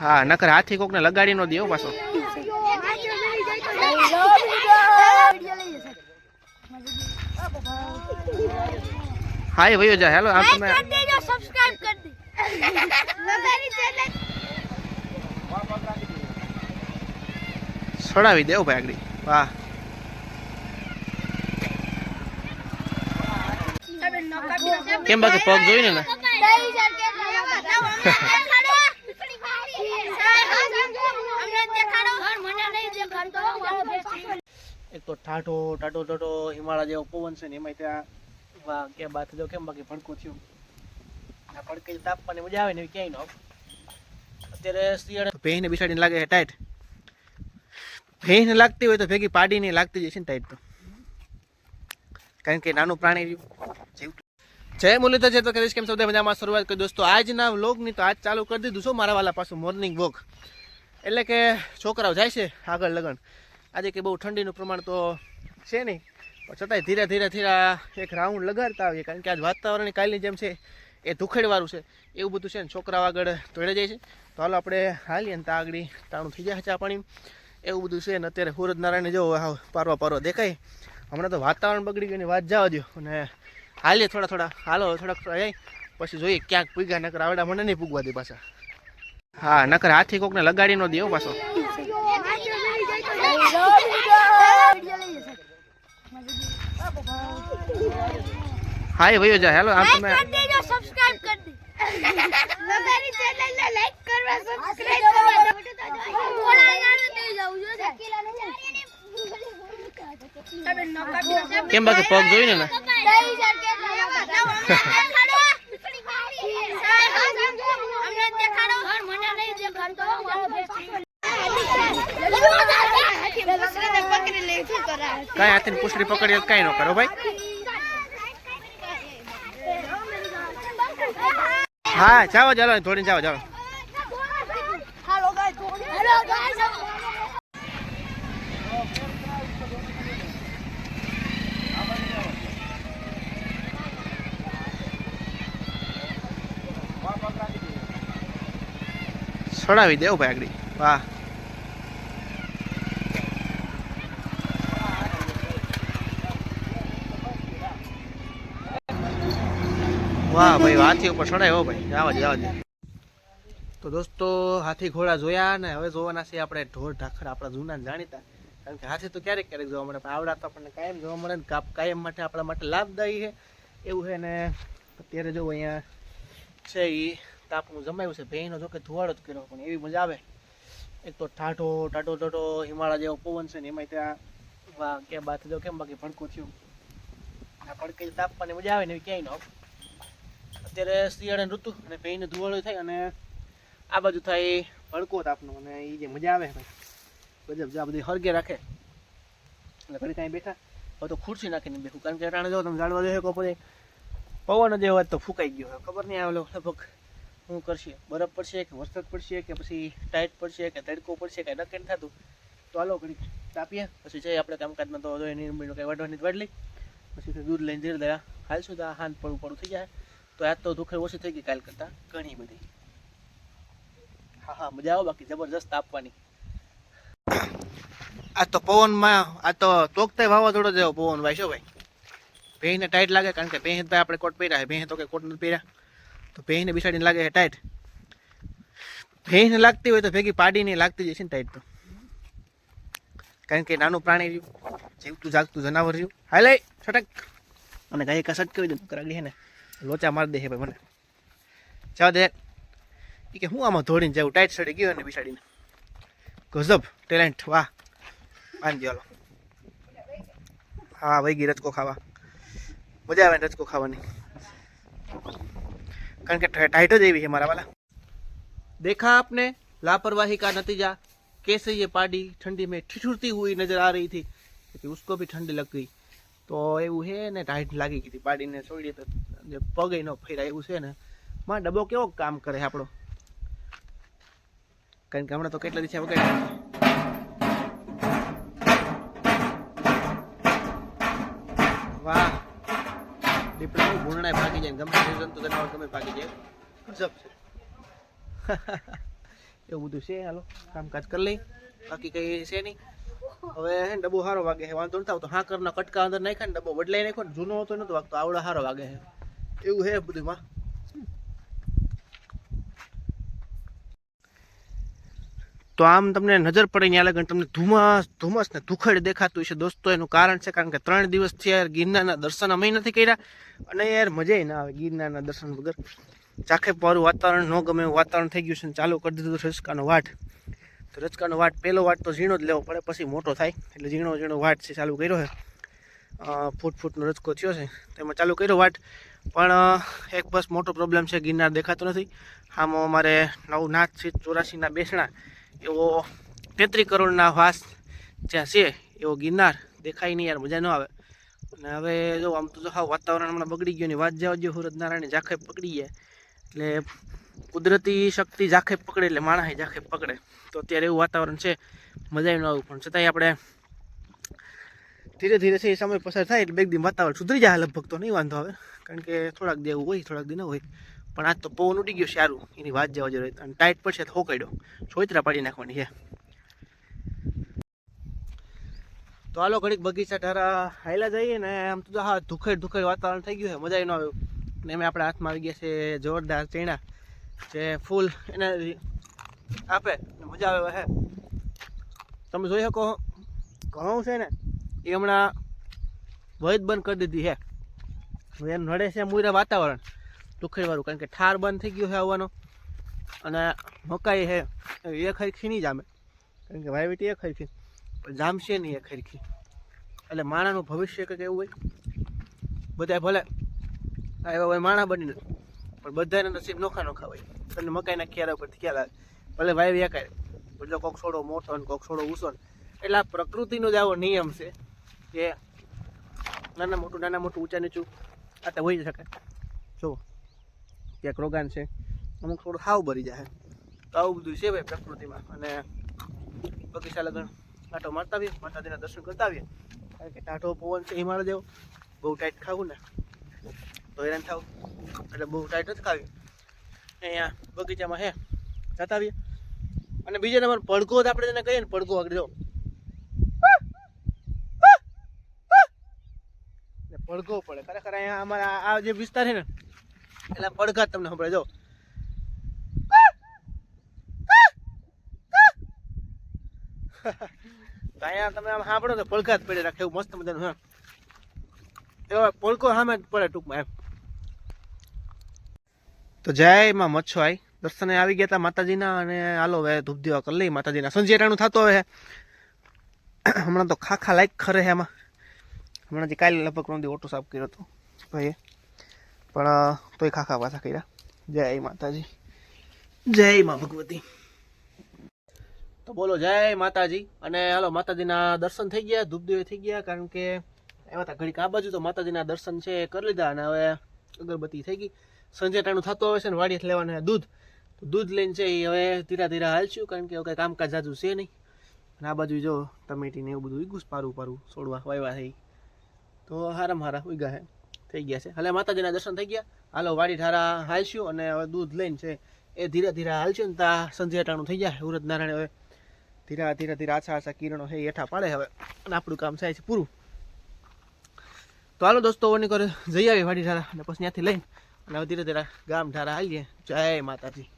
હા નકર હાથી કોકને લગાડી નો દેવો પાછો. હા એ ભાઈઓ જા. હાલો આ તમે સબસ્ક્રાઇબ કરી દી. દેવો ભાઈ આગળ. વાહ. કેમ બાકી પગ જોઈને ને? એક તો ટાઢો ટાટો ટાટો હિમાલય જેવો પવન છે ને એમાં ત્યાં વાહ કે બાત જો કેમ બાકી ભડકું થયું? આ ભડકે તાપવાની મજા આવે ને ક્યાંય નો અત્યારે શિયાળે ભેંને બિસાડીને લાગે છે ટાઈટ ભેંને લાગતી હોય તો ભેગી પાડીને લાગતી જશે ને ટાઈટ તો. કારણ કે નાનું પ્રાણી જય મુરલીધર છે તો કરીશ કેમ સૌદા મજામાં? શરૂઆત કરી દોસ્તો, આજના વ્લોગની તો આજ ચાલુ કરી દીધું શું મારા વાલા પાછું મોર્નિંગ વોક એટલે કે છોકરાઓ જાય છે આગળ લગન. આજે કે બહુ ઠંડીનું પ્રમાણ તો છે નહીં, પણ છતાંય ધીરે ધીરે ધીરે એક રાઉન્ડ લગાડતા આવીએ, કારણ કે આજ વાતાવરણ કાલની જેમ છે, એ ધુખેડવાળું છે. એવું બધું છે ને છોકરાઓ આગળ તોડે જાય છે. તો હાલો આપણે હાલીએ ને ત્યાં આગળ ટાણું થઈ જાય ચા પાણી. એવું બધું છે ને અત્યારે સૂરજ નારાયણ જો પારવા પારવા દેખાય. હમણાં તો વાતાવરણ બગડી ગયું વાત જવા દો અને હાલીએ થોડા થોડા. હાલો થોડાક થોડા જાય પછી જોઈએ ક્યાંક પૂગ્યા નકર આવડા મને નહીં પૂગવા દે પાછા. હા નકર હાથી કોકને લગાડી નો દેવો પાછો હા એ ભાઈઓ જા હેલો આમ તમે સબસ્ક્રાઇબ કરી દી મારી ચેનલ ને લાઈક કરવા સબસ્ક્રાઇબ કરવા ઓલા નાનું થઈ જાવું જો કેમ બાકી પગ જોઈને ને કાંઈ હાથીની પૂછડી પકડી કાંઈ ન કરો ભાઈ? હા, જાઓ ચાલો થોડી જાઓ guys. છોડાવી દેવું ભાઈ આગળ. વાહ. વાહ, ભાઈ, હાથી ઉપર ચડાય ભાઈ. આવા જ તો દોસ્તો, હાથી ઘોડા જોયા ને હવે જોવાના છે આપણે ઢોર ઢાખર, આપણા જૂના જાણીતા. કારણ કે હાથી તો ક્યારેક ક્યારેક જોવા મળે, પણ આવડા તો આપણને કાયમ જોવા મળે ને કાયમ માટે આપણા માટે લાભદાયી છે. એવું છે ને, અત્યારે જો અહીંયા છે એ તાપનું જમાયું છે. ભેંનો જો કે ધુવાડો જ કર્યો, પણ એવી મજા આવે. એક તો ઠાઠો ટાટો ટાટો હિમાલય જેવો પવન છે ને એમાં ત્યાં વાહ કે બાત, જો કેમ બાકી ભડકું થયું. આ ભડકે તાપવાની મજા આવે ને એવી ક્યાંય ન અત્યારે શિયાળાની ઋતુ અને ભેંને ધુવાળો થાય અને આ બાજુ થાય ભડકો તાપનો અને એ જે મજા આવે ભાઈ. ગજબ આ બધી હરગે રાખે. એટલે ઘડી કાંઈ બેઠા, હવે તો ખુરશી નાખીને બેઠું. કારણ કે અટાણે જો તમે જાણવા દેખો કહો પછી પવન જે હોય તો ફૂંકાઈ ગયો ખબર નહીં આવેલો લગભગ શું કરશે? બરફ પડશે કે વરસાદ પડશે કે પછી ટાઈટ પડશે કે તડકો પડશે કે નક્કી નથી થતું? તો હાલો ઘડી તાપીએ. પછી જઈએ આપણે કામકાજમાં તો એની કંઈ વાઢવાની વાઢ લઈ પછી દૂધ લઈને ધીરે ધીરે હાલશું તો આ હાથ પડું પડું થઈ જાય. તો આજ તો દુખાઈ ઓછી થઈ ગઈ કાલ કરતાં ઘણી બધી. હા હા, મજા આવે બાકી, જબરજસ્ત આપવાની. આ તો પવનમાં, આ તો તોકતે વાવાઝોડો જેવો પવન ભાઈ શું ભાઈ. ભેંને ટાઈટ લાગે કારણ કે ભેંસ ભાઈ આપણે કોટ પહેર્યા ભેંસ તો કે કોટ નથી પહેર્યા. તો ભેંને બિસાડીને લાગે છે ટાઈટ ભેંસને લાગતી હોય તો ભેગી પાડીને લાગતી જશે ને ટાઈટ તો. કારણ કે નાનું પ્રાણી રહ્યું, જીવતું જાગતું જનાવર રહ્યું. હાલે છટક. અને ગાય કસટ કરી દઉં કરાગી છે ને. લોચા મારી દે છે ભાઈ મને જવા દે ઈ કે હું આમાં ધોડીને જાઉં ટાઈટ સડી ગયો ને બિસાડીને ગજબ ટેલેન્ટ વાહ બાંધી હાલો હા વહી ગઈ રચકો ખાવા મજા આવે ને રચકો ખાવાની કારણ કે ટાઈટ જ એવી છે મારા વાલા देखा आपने लापरवाही का नतीजा कैसे ये पार्टी ठंडी में ठिठुरती हुई नजर आ रही थी क्योंकि उसको भी ठंड लग गई તો એવું છે ને ટાઈટ લાગી ગઈ હતી પાડીને છોડી તો જે પગે ન ફેરાય એવું છે ને, માં ડબ્બો કેવો કામ કરે આપણો? કારણ કે હમણાં તો કેટલા દિવસે વગર વાહ. દીપડા ભૂંરણાય ભાગી જાય ગમે ભાગી જાય. એવું બધું છે, હાલો, કામકાજ કરી લઈ. બાકી કંઈ છે નહીં. હવે હે ડબ્બો સારો વાગે છે, વાંધો નથી આવતો. હા કરના કટકા અંદર નાખ્યા ને, ડબ્બો બદલાઈ નાખ્યો જૂનો હતો નતો વાગતો આવડો સારો વાગે છે. એવું છે બધું માં તો આમ તમને નજર પડે ત્યાં લગન, તમને ધુમાસ ધુમ્મસ ને ધુખડ દેખાતું છે દોસ્તો. એનું કારણ છે કારણ કે ત્રણ દિવસથી યાર ગિરનારના દર્શન અમે નથી કર્યા. અને યાર મજા ના આવે ગિરનારના દર્શન વગર. ચાખે પારું વાતાવરણ, ન ગમે વાતાવરણ થઈ ગયું છે ચાલુ કરી દીધું રચકાનો વાટ. તો રચકાનો વાટ પહેલો વાટ તો ઝીણો જ લેવો પડે, પછી મોટો થાય. એટલે ઝીણો ઝીણો વાટ છે ચાલુ કર્યો છે. ફૂટ ફૂટનો રચકો થયો છે. તેમાં ચાલુ કર્યો વાટ, પણ એક બસ મોટો પ્રોબ્લેમ છે, ગિરનાર દેખાતો નથી. આમાં અમારે નવનાથ નાથ છે, ચોરાસીના બેસણા. એવો તેત્રી કરોડના વાસ જ્યાં છે, એવો ગિરનાર દેખાય નહીં, યાર, મજા ન આવે. અને હવે જો, આમ તો જો હા વાતાવરણ હમણાં બગડી ગયું ને, વાત જવા જો સુરત નારાયણ ઝાંખે પકડી ગયા. એટલે કુદરતી શક્તિ જાખે પકડે, એટલે માણસ ઝાંખે પકડે. તો અત્યારે એવું વાતાવરણ છે, મજા ન આવ્યું પણ છતાંય આપણે ધીરે ધીરે છે એ સમય પસાર થાય એટલે બે દિન વાતાવરણ સુધરી જાય લગભગ તો નહીં વાંધો આવે. કારણ કે થોડાક દી એવું હોય, થોડાક દી ન હોય. પણ આજ તો પવન ઉડી ગયો સારું, એની વાત જવા જોઈએ અને ટાઈટ પડશે તો હોકાડ્યો સોયત્રા પાડી નાખવાની છે. તો હાલો ઘડીક બગીચા ઢારા હાયલા જઈએ ને આમ તો હા, ધુખેડ ધુખેડ વાતાવરણ થઈ ગયું છે. મજા ન આવ્યું ને એમ આપણા હાથમાં આવી ગયા છે જોરદાર ચીણા, જે ફૂલ એને આપે. મજા આવે હે. તમે જોઈ શકો ઘઉં છે ને એ હમણાં વૈદ બંધ કરી દીધી હે. એમ નડે છે મુરા વાતાવરણ. દુખેડવાળું કારણ કે ઠાર બંધ થઈ ગયો છે આવવાનો. અને મકાઈ છે એ ખરખી નહીં જામે. કારણ કે વાયવીટી એ ખરખી જામશે નહીં એ ખરખી એટલે માણાનું ભવિષ્ય કંઈક એવું હોય. બધા ભલે એવા હોય માણા બનીને. પણ બધાને નસીબ નોખા નોખા હોય. તમને મકાઈના ક્યારે ઉપરથી ખ્યાલ આવે. ભલે વાયવી એકાય એટલે કોક છોડો મોટો ને કોક છોડો ઊંચો ને. એટલે આ પ્રકૃતિનો જ આવો નિયમ છે. કે નાના મોટું નાના મોટું ઊંચા નીચું, આ તો હોઈ શકે જો, ક્યાંક રોગાન છે, અમુક થોડું હાવ ભરી જાય તો આવું બધું છે ભાઈ પ્રકૃતિમાં. અને બગીચા લગ્ન આટો મારતા આવીએ, માતાજીના દર્શન કરતા આવીએ. કારણ કે ટાઢો પવન છે હિમાલય જેવો બહુ ટાઈટ ખાવું ને, તો હેરાન થાવ. એટલે બહુ ટાઈટ જ ખાવી. અહીંયા બગીચામાં હે, જતા આવીએ. અને બીજા નંબર, પડઘો જ આપણે તેને કહીએ ને, પડઘો આગળ જો ને પડઘો પડે. ખરેખર અહીંયા અમારા આ જે વિસ્તાર છે ને એટલે પડઘા તમને સંભળાય. જો. અહીંયા તમે આમ સાંભળો તો પડઘા જ પડે રાખે એવું મસ્ત મજાનું, હા. એવા પડકો સામે જ પડે ટૂંકમાં એમ. તો જય મચ્છો આઈ દર્શને આવી ગયા હતા માતાજીના અને હાલો હવે ધૂપ દીવા કરી લઈ માતાજીના. સંજેટાણું થતો હવે. હમણાં તો ખાખા લાયક ખરે એમાં હમણાં જે કાલે લગભગ ત્રણ ઓટો સાફ કર્યો હતો ભાઈએ. પણ તોય ખાખા પાછા કર્યા. જય માતાજી. જય મા ભગવતી. તો બોલો, જય માતાજી. અને હાલો, માતાજીના દર્શન થઈ ગયા ધૂપ થઈ ગયા, કારણ કે એવા હતા ઘડીક આ બાજુ તો માતાજીના દર્શન છે કરી લીધા અને હવે અગરબત્તી થઈ ગઈ. સંજે ટાણું થતું આવે છે ને વાડીએ લેવાનું દૂધ. તો દૂધ લઈને છે એ હવે ધીરા ધીરા હાલશું, કારણ કે હવે કંઈ કામકાજ જાજુ છે નહીં. અને આ બાજુ જો ટમેટી ને એવું બધું ઉગ્યું પારું પારું છોડવા વાયવા થઈ તો હારામ હારા ઉગ્યા છે થઈ ગયા છે. હાલે માતાજીના દર્શન થઈ ગયા. હાલો, વાડી ઠારા હાલશું અને હવે દૂધ લઈને છે એ ધીરે ધીરે હાલશું ને ત્યાં ટાણું થઈ ગયા ઉરદ નારાયણ હવે ધીરે ધીરે ધીરે આછા આછા કિરણો એ હેઠા પાડે હવે. અને આપણું કામ થાય છે પૂરું. તો હાલો દોસ્તો, ઓની કરે જઈ આવી વાડી ઠારા અને પછી ત્યાંથી લઈને. અને હવે ધીરે ધીરે ગામ ઠારા હાલીએ. જય માતાજી.